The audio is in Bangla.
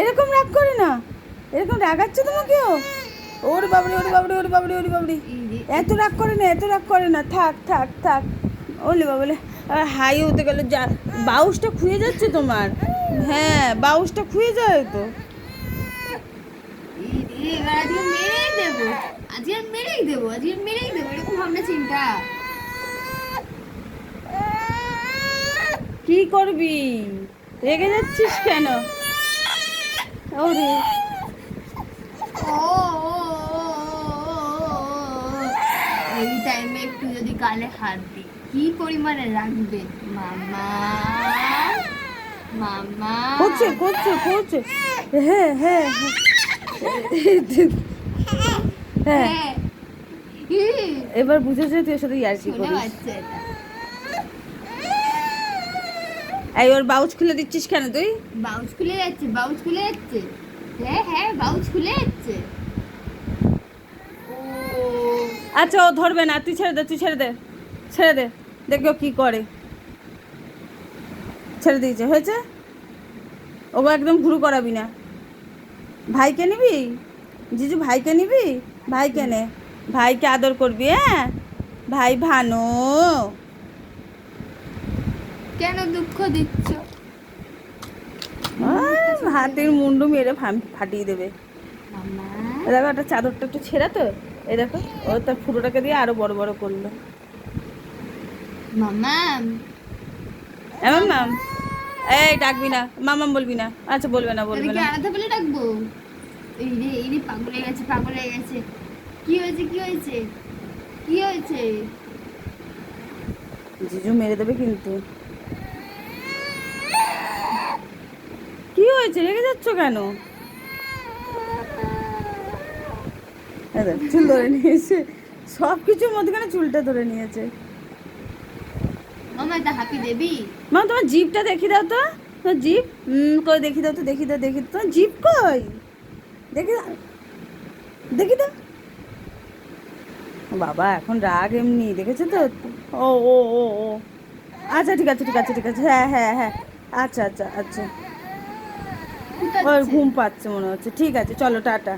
এরকম রাগ করে না। এরকম রাগাচ্ছে তোমাকেও? ওর বাবরে ওরে বাবরে ওরে বাবরে ওরে বাবরে এত রাগ করে না এত রাগ করে না। থাক থাক থাক। ওলে বাবলে আর হাই হতে গেলে যা বাউসটা খুঁয়ে যাচ্ছে তোমার। হ্যাঁ বাউসটা খুঁয়ে যায় তো। মেরেই দেবো। আজকে মেরেই দেবো আজকে মেরেই দেবো। এরকম ভাবনা চিন্তা। কি করবি? রেগে যাচ্ছিস কেন? ওরে। এই টাইমে একটু যদি কালে হাত দিই কি পরিমাণে রাখবে মামা মামা। করছে করছে করছে। হ্যাঁ হ্যাঁ হ্যাঁ। হ্যাঁ। হ্যাঁ। এবার বুঝেছে তুই সাথে ইয়ার্কি করিস। এই ওর বাউচ খুলে দিচ্ছিস কেন তুই? বাউচ খুলে যাচ্ছে বাউচ খুলে যাচ্ছে। হ্যাঁ হ্যাঁ বাউচ খুলে যাচ্ছে। আচ্ছা ও ধরবে না তুই ছেড়ে দে তুই ছেড়ে দে ছেড়ে দে। দেখো কি করে। ছেড়ে দিয়েছে হয়েছে? ওকে একদম ঘুরু করাবি না। ভাইকে নিবি? জিজু ভাইকে নিবি? ভাইকে নে। ভাইকে আদর করবি হ্যাঁ? ভাই ভানো। কেন দুঃখ দিচ্ছ? হাতের মুন্ডু মেরে ফাটিয়ে দেবে। দেখো একটা চাদরটা একটু ছেঁড়া তো। এই দেখো ও তার ফুটোটাকে দিয়ে আরও বড় বড় করল। মামা। এমন মাম এই ডাকবি না। মামাম বলবি না। আচ্ছা বলবে না বলবে না। আলাদা বলে ডাকবো? এই রে এই রে পাগল হয়ে গেছে পাগল হয়ে গেছে। কি হয়েছে কি হয়েছে? কি হয়েছে? জিজু মেরে দেবে কিন্তু কি হয়েছে? রেগে যাচ্ছ কেন? চুল ধরে নিয়েছে। সব কিছুর মধ্যখানে চুলটা ধরে নিয়েছে। মামা এটা দেবি। মা তোমার জিপটা দেখি দাও তো। তোমার জিপ কই দেখি দাও তো দেখি দাও দেখি তোমার জিপ কই? দেখি দাও। দেখি দাও বাবা এখন রাগ এমনি দেখেছ তো? ও ও ও ও। আচ্ছা ঠিক আছে ঠিক আছে ঠিক আছে। হ্যাঁ হ্যাঁ হ্যাঁ। আচ্ছা আচ্ছা আচ্ছা। ওর ঘুম পাচ্ছে মনে হচ্ছে। ঠিক আছে চলো টাটা।